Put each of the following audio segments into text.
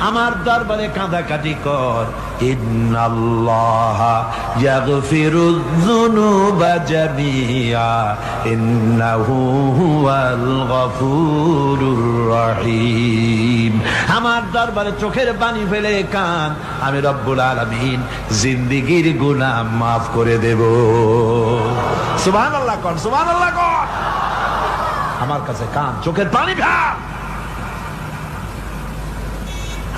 আমার দরবারে কাঁদাকাটি কর। আমার দরবারে চোখের পানি ফেলে কান। আমি রব্বুল আলামিন জিন্দেগীর গুনাহ মাফ করে দেব। সুবহানাল্লাহ কর সুবহানাল্লাহ কর। আমার কাছে কান, চোখের পানি ফেল।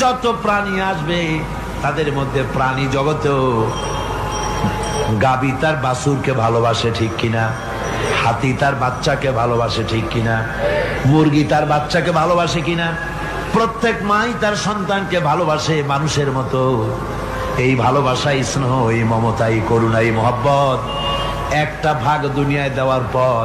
যত প্রাণী আসবে, তাদের মধ্যে প্রাণী জগতেও গাবি তার বাসুরকে ভালোবাসে ঠিক কিনা, হাতি তার বাচ্চাকে ভালোবাসে ঠিক কিনা, মুরগি তার বাচ্চাকে ভালোবাসে কিনা, প্রত্যেক মাই তার সন্তানকে ভালোবাসে মানুষের মতো। এই ভালোবাসা স্নেহ, এই মমতা, এই করুণা, এই মহব্বত। একটা ভাগ দুনিয়ায় দেওয়ার পর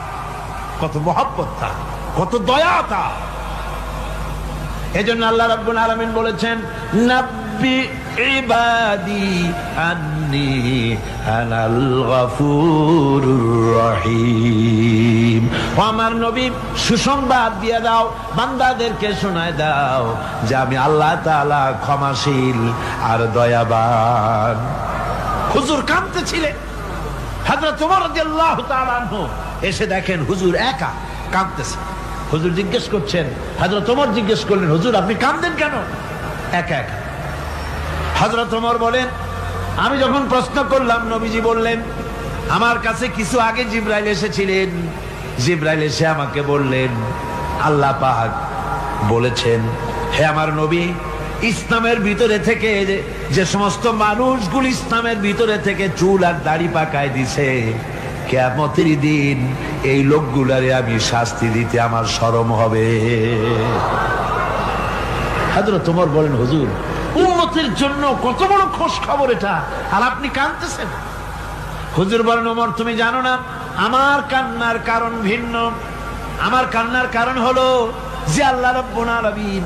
কত মহব্বত তার কত দয়া তার এজন্য আল্লাহ রাব্বুল আলামিন বলেছেন, নাব্বি ইবাদি আন্নি আনাল গফুরুর রহিম। আমার নবী, সুসংবাদ দিয়ে দাও, বান্দাদেরকে শোনায় দাও যে আমি আল্লাহ তাআলা ক্ষমাশীল আর দয়াবান। হুজুর কাঁদতেছিলেন। হাজরত তোমার রাদিয়াল্লাহু তাআলা আনহু এসে দেখেন হুজুর একা কাঁদতেছে। হুজুর জিজ্ঞেস করছেন হাজরত তোমার জিজ্ঞেস করলেন, হুজুর, আপনি কাঁদতেন কেন? একা একা। হজরত ওমর বলেন, আমি যখন প্রশ্ন করলাম, নবীজি বললেন, আমার কাছে কিছু আগে জিব্রাইল এসেছিলেন। জিব্রাইল এসে আমাকে বললেন, আল্লাহ পাক বলেছেন, হে আমার নবী, ইসলামের ভিতরে থেকে যে সমস্ত মানুষগুলি ইসলামের ভিতরে থেকে চুল আর দাড়ি পাকায় দিছে কেমতের দিন এই লোকগুলারে আমি শাস্তি দিতে আমার সরম হবে। তোমার বলেন, হুজুর, উম্মতের জন্য কত বড় খোঁজ খবর এটা, আর আপনি কাঁদতেছেন? হুজুর বলেন, ওমর, তুমি জানো না, আমার কান্নার কারণ ভিন্ন। আমার কান্নার কারণ হলো যে আল্লাহ রব্বুল আলামিন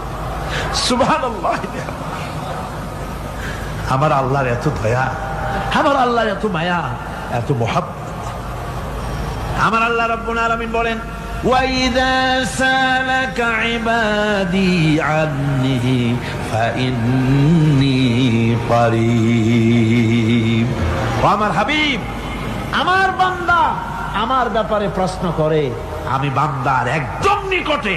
সুবহানাল্লাহ আমার আল্লাহর এত দয়া আমার আল্লাহর এত মায়া এত মহাব্বত আমার আল্লাহ রব্বুল আলামিন বলেন وَإِذَا سَأَلَكَ عِبَادِي عَنِّي فَإِنِّي قَرِيب ও আমার হাবিব আমার বান্দা আমার ব্যাপারে প্রশ্ন করে আমি বান্দার একদম নিকটে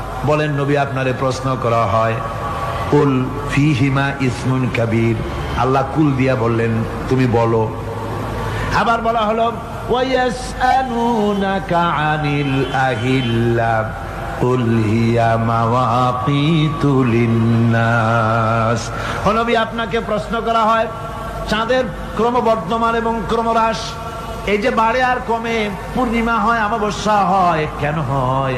বলেন, নবী, আপনারে প্রশ্ন করা হয়, কুল ফিহিমা ইসমুন কাবীর। আল্লাহ কুল দিয়া বললেন, তুমি বলো। আবার বলা হলো ওয়াসআলুনাকা আনিল আহিল্লা, কুল হিয়া মাওয়াকিতু লিন্নাস। আপনাকে প্রশ্ন করা হয়, চাঁদের ক্রমবর্ধমান এবং ক্রমহ্রাস, এই যে বাড়ে আর কমে, পূর্ণিমা হয়, অমাবস্যা হয়, কেন হয়?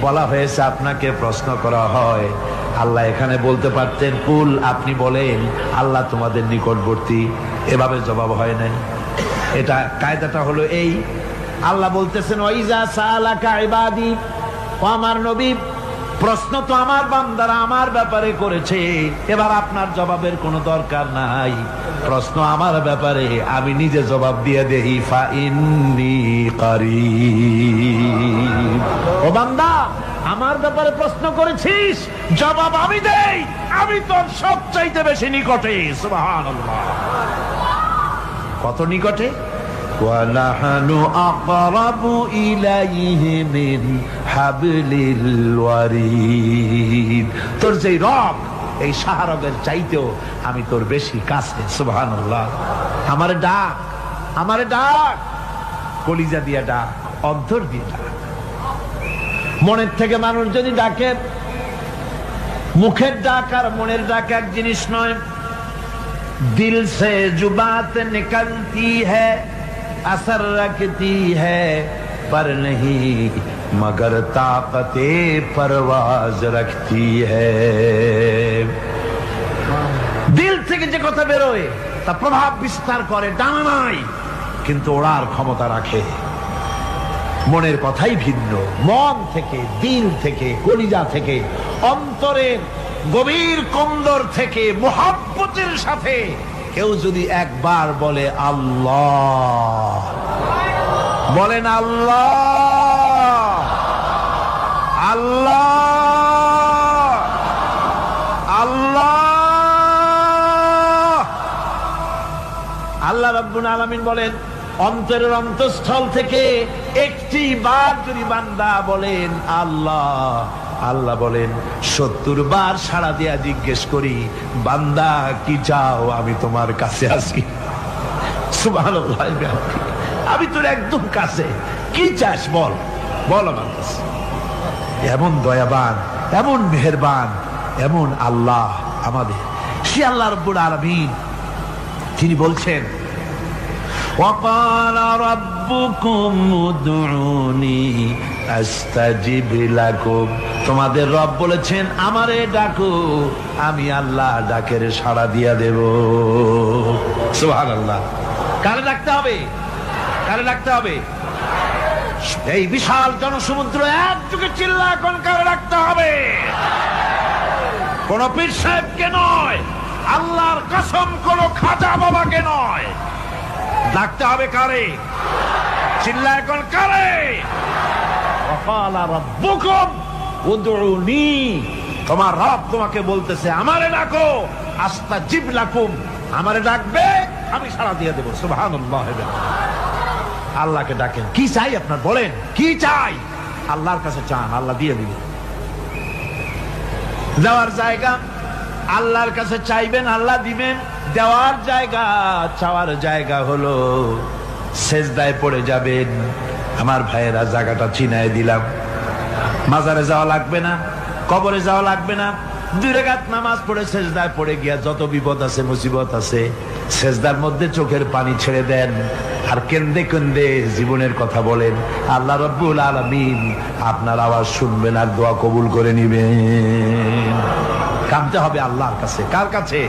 বলা হয়েছে, আপনাকে প্রশ্ন করা হয়। আল্লাহ এখানে বলতে পারতেন, কুল, আপনি বলেন, আল্লাহ তোমাদের নিকটবর্তী। এভাবে জবাব হয় নাই। এটা, কায়দাটা হলো এই। আল্লাহ বলতেছেন ওইজা সালাকা ইবাদি আমার নবী প্রশ্ন তো আমার বান্দারা আমার ব্যাপারে করেছে। এবার আপনার জবাবের কোনো দরকার নাই। প্রশ্ন আমার ব্যাপারে, আমি নিজে জবাব দিয়ে দেই, ফা কারি ও বান্দা, আমার ব্যাপারে প্রশ্ন করেছিস? জবাব আমি দেই। আমি তোর সবচাইতে বেশি নিকটে কত নিকটে? ওয়া আকরাবু ইলাইহি মিন তোর এই চাইতেও আমি তোর বেশি কাছে আমার ডাক আমার ডাক। কলিজা ডাক, অন্তর দিয়ে ডাক। মনের থেকে মানুষ যদি ডাকে, মুখের ডাক আর মনের ডাক এক জিনিস নয়। দিল সে জুবাত নিকলতি হ্যাঁ असर রাখতি হ্যাঁ पर नहीं مگر طاقت پرواز رکھتی ہے দিল থেকে যে কথা বেরোয় তা প্রভাব বিস্তার করে ডানা নাই কিন্তু ওড়ার ক্ষমতা রাখে মনের কথাই ভিন্ন মন থেকে দিল থেকে কলিজা থেকে অন্তরের গভীর কন্দর থেকে মোহাব্বতের সাথে কেউ যদি একবার বলে আল্লাহ বলেন আল্লাহ রাব্বুল আলামিন বলেন, অন্তরের অন্তঃস্থল থেকে একটি বার যদি বান্দা বলেন আল্লাহ আল্লাহ বলেন, সত্তর বার সাড়া দিয়া জিজ্ঞেস করি, বান্দা, কি চাও আমি তোমার কাছে আসি? আমি তোর একদম কাছে। কি চাস বল? বল আমার কাছে। এমন দয়াবান, এমন মেহেরবান, এমন আল্লাহ আমাদের। সে আল্লাহ রব্বুল আলামিন, তিনি বলছেন وقال ربكم ادعوني استجب لكم তোমাদের রব বলেছেন আমারে ডাকো আমি আল্লাহ ডাকের সাড়া দিয়া দেব সুবহানাল্লাহ কারে ডাকতে হবে কারে ডাকতে হবে এই বিশাল জনসমুদ্র একযোগে চিল্লা এখন কারে ডাকতে হবে কোন পীর সাহেবকে নয় আল্লাহর কসম কোন খাজা বাবাকে নয় ডাকতে হবে কারে? চিল্লা এখন কারে? তোমার রব তোমাকে বলতেছে, আমারে ডাকো আস্তা জীব লাকুম। আমারে ডাকবে, আমি সাড়া দিয়ে দেবো। সুহান আল্লাহকে ডাকেন। কি চাই আপনার বলেন? কি চাই? আল্লাহর কাছে চান, আল্লাহ দিয়ে দিবেন। যাওয়ার জায়গা, আল্লাহর কাছে চাইবেন, আল্লাহ দিবেন। দেওয়ার জায়গা, চাওয়ার জায়গা হলো সেজদায় পড়ে যাবেন। আমার ভাইয়েরা জায়গাটা চিনায় দিলাম। মাজারে যাওয়া লাগবে না, কবরে যাওয়া লাগবে না। দুই নামাজ পড়ে পড়ে গিয়া যত বিপদ আছে, মুসিবত আছে মধ্যে চোখের পানি ছেড়ে দেন আর কেন্দে কেন্দে জীবনের কথা বলেন। আল্লাহ রব্বুল আলমিন আপনার আওয়াজ শুনবেন আর দোয়া কবুল করে নিবেন। কামতে হবে আল্লাহর কাছে। কার কাছে?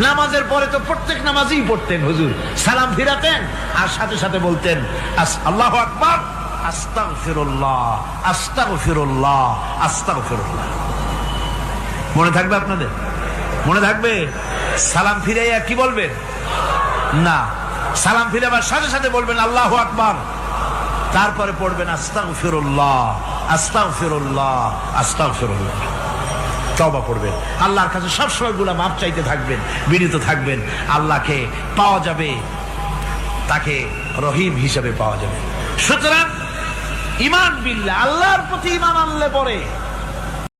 নামাজের পরে তো প্রত্যেক নামাজই পড়তেন হুজুর। সালাম ফিরাতেন আর সাথে সাথে বলতেন আল্লাহু আকবার মনে থাকবে আপনাদের? মনে থাকবে? সালাম ফিরাইয়া কি বলবেন? না। সালাম ফিরে আবার সাথে সাথে বলবেন, আল্লাহ আকবার। তারপরে পড়বেন আস্তাগ ফিরুল্লাহ আস্তাগ ফিরুল্লাহ আস্তাগ ফিরুল্লাহ তবা করবেন। আল্লাহর কাছে সবসময়গুলা মাপ চাইতে থাকবেন, বিনীত থাকবেন। আল্লাহকে পাওয়া যাবে, তাকে রহিম হিসাবে পাওয়া যাবে। সুতরাং ইমান বিল্লা আল্লাহর প্রতি ইমান আনলে পরে